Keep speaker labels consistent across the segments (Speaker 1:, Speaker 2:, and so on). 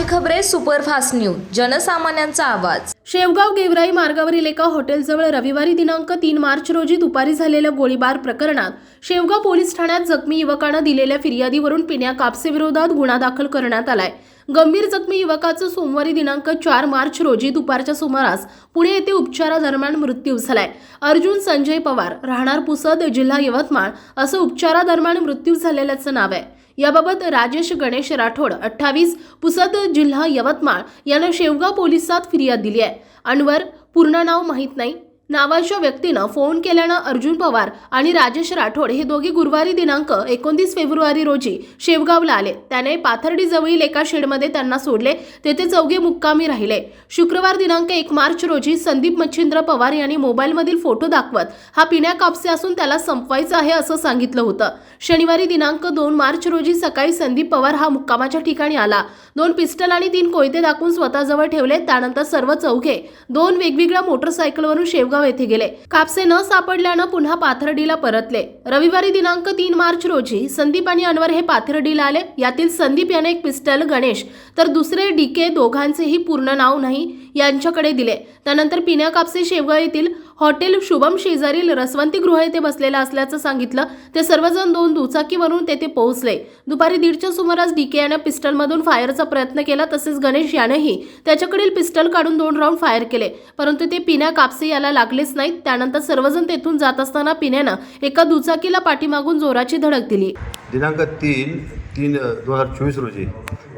Speaker 1: खबरे superfast news जनसामान्यांचा आवाज.
Speaker 2: शेवगाव गेवराई मार्गावरील एका हॉटेलजवळ रविवारी दिनांक तीन मार्च रोजी दुपारी झालेल्या गोळीबार प्रकरणात शेवगाव पोलीस ठाण्यात जखमी युवकानं दिलेल्या फिर्यादीवरून पिण्या कापसे विरोधात गुन्हा दाखल करण्यात आलाय. गंभीर जखमी युवकाचं सोमवारी दिनांक चार मार्च रोजी दुपारच्या सुमारास पुणे येथे उपचारादरम्यान मृत्यू झालाय. अर्जुन संजय पवार राहणार पुसद जिल्हा यवतमाळ असं उपचारादरम्यान मृत्यू झालेल्याचं नाव आहे. याबाबत राजेश गणेश राठोड अठ्ठावीस पुसद जिल्हा यवतमाळ यानं शेवगाव पोलिसात फिर्याद दिली आहे. अनवर पूर्ण नाव माहीत नाही. नावाच्या व्यक्तीनं फोन केल्यानं अर्जुन पवार आणि राजेश राठोड हे दोघे गुरुवारी दिनांक एकोणतीस फेब्रुवारी रोजी शेवगावला आले. त्याने पाथर्डी जवळील एका शेडमध्ये त्यांना सोडले. तेथे चौघे मुक्कामी राहिले. शुक्रवार दिनांक एक मार्च रोजी संदीप मच्छिंद्र पवार यांनी मोबाईलमधील फोटो दाखवत हा पिण्या कापसे असून त्याला संपवायचा आहे असं सांगितलं होतं. शनिवारी दिनांक दोन मार्च रोजी सकाळी संदीप पवार हा मुक्कामाच्या ठिकाणी आला. दोन पिस्टल आणि तीन कोयते दाखवून स्वतःजवळ ठेवले. त्यानंतर सर्व चौघे दोन वेगवेगळ्या मोटरसायकलवरून शेवगाव येथे गेले. कापसे न सापडल्यानं पुन्हा पाथर्डीला परतले. रविवारी दिनांक तीन मार्च रोजी संदीप आणि अनवर हे पाथर्डीला आले. यातील संदीप याने एक पिस्टल गणेश. तर दुसरे डीके दोघांचेही पूर्ण नाव नाही. यांच्याकडे दिले. त्यानंतर पिण्या कापसे शेवगाव येथील हॉटेल शुभम शेजारील रसवंती गृह येथे बसलेला असल्याचं सांगितलं. ते सर्वजण दोन दुचाकीवरून तेथे पोहोचले. दुपारी दीडच्या सुमारास डीके यानं पिस्टलमधून फायरचा प्रयत्न केला तसेच गणेश यानेही त्याच्याकडील पिस्टल काढून दोन राऊंड फायर केले. परंतु ते पिण्या कापसे याला लागलेच नाहीत. त्यानंतर सर्वजण तेथून जात असताना पिण्यानं एका दुचाकीला पाठीमागून जोराची धडक दिली.
Speaker 3: दिनांक तीन तीन दोन हजार चोवीस रोजी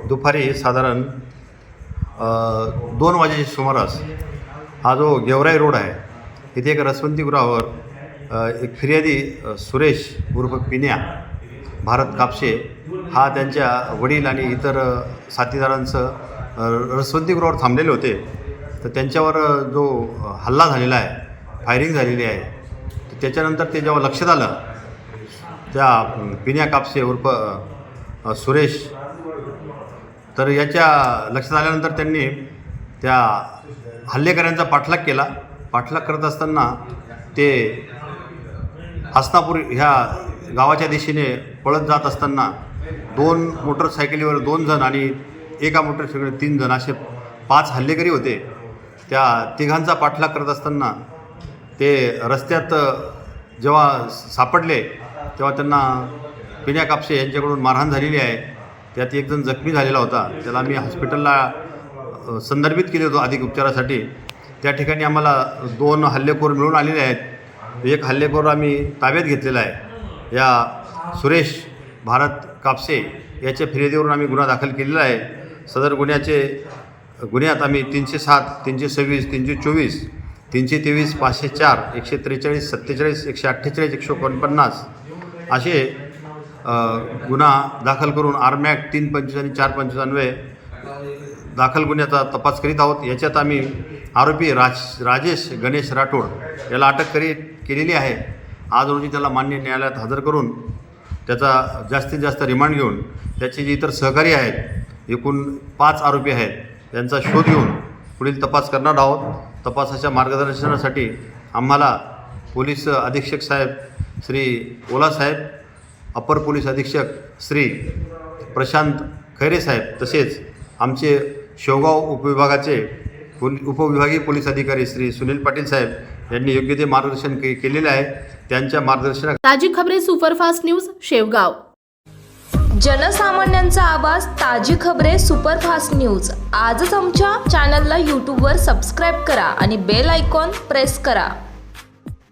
Speaker 3: दुपारी साधारण दोन वाजेच्या सुमारास हा जो गेवराई रोड आहे इथे एक रसवंतीगृहावर एक फिर्यादी सुरेश उर्फ पिन्या भारत कापशे हा त्यांच्या वडील आणि इतर साथीदारांचं रसवंतीगृहावर थांबलेले होते. तर त्यांच्यावर जो हल्ला झालेला आहे फायरिंग झालेली आहे तर त्याच्यानंतर ते जेव्हा लक्षात आलं त्या पिन्या कापसे उर्फ सुरेश तर याच्या लक्षात आल्यानंतर त्यांनी त्या हल्लेकऱ्यांचा पाठलाग केला. पाठलाग करत असताना ते हसनापूर ह्या गावाच्या दिशेने पळत जात असताना दोन मोटरसायकलीवर दोन जण आणि एका मोटरसायकलीवर तीन जण असे पाच हल्लेकरी होते. त्या तिघांचा पाठलाग करत असताना ते रस्त्यात जेव्हा सापडले तेव्हा त्यांना पिण्या कापसे यांच्याकडून मारहाण झालेली आहे. त्यात एक जण जखमी झालेला होता. त्याला आम्ही हॉस्पिटलला संदर्भित केले होतो अधिक उपचारासाठी. त्या ठिकाणी आम्हाला दोन हल्लेखोर मिळून आलेले आहेत. एक हल्लेखोर आम्ही ताब्यात घेतलेला आहे. या सुरेश भारत कापसे याच्या फिर्यादीवरून आम्ही गुन्हा दाखल केलेला आहे. सदर गुन्ह्याचे गुन्ह्यात आम्ही तीनशे सात तीनशे सव्वीस तीनशे चोवीस तीनशे तेवीस पाचशे चार एकशे त्रेचाळीस सत्तेचाळीस एकशे अठ्ठेचाळीस एकशे एकोणपन्नास असे गुन्हा दाखल करून आरमॅक तीन पंचवीस आणि चार पंचवीस अन्वये दाखल गुन्ह्याचा तपास करीत आहोत. याच्यात आम्ही आरोपी राज राजेश गणेश राठोड याला अटक करीत केलेली आहे. आज रोजी त्याला मान्य न्यायालयात हजर करून त्याचा जास्तीत जास्त रिमांड घेऊन त्याचे जे इतर सहकारी आहेत एकूण पाच आरोपी आहेत त्यांचा शोध घेऊन पुढील तपास करणार आहोत. तपासाच्या मार्गदर्शनासाठी आम्हाला पोलीस अधीक्षक साहेब श्री ओला साहेब अपर पोलीस अधीक्षक श्री प्रशांत खैरे साहेब तसेच आमचे शेवगाव उपविभागाचे पोल उपविभागीय पोलीस अधिकारी श्री सुनील पाटील साहेब यांनी योग्य ते मार्गदर्शन के केलेले आहे. त्यांच्या मार्गदर्शना
Speaker 2: ताजी खबरे सुपरफास्ट न्यूज शेवगाव.
Speaker 1: जनसामान्यांचा आवाज ताजी खबरे सुपरफास्ट न्यूज. आजच आमच्या चॅनलला यूट्यूबवर सबस्क्राईब करा आणि बेल आयकॉन प्रेस करा.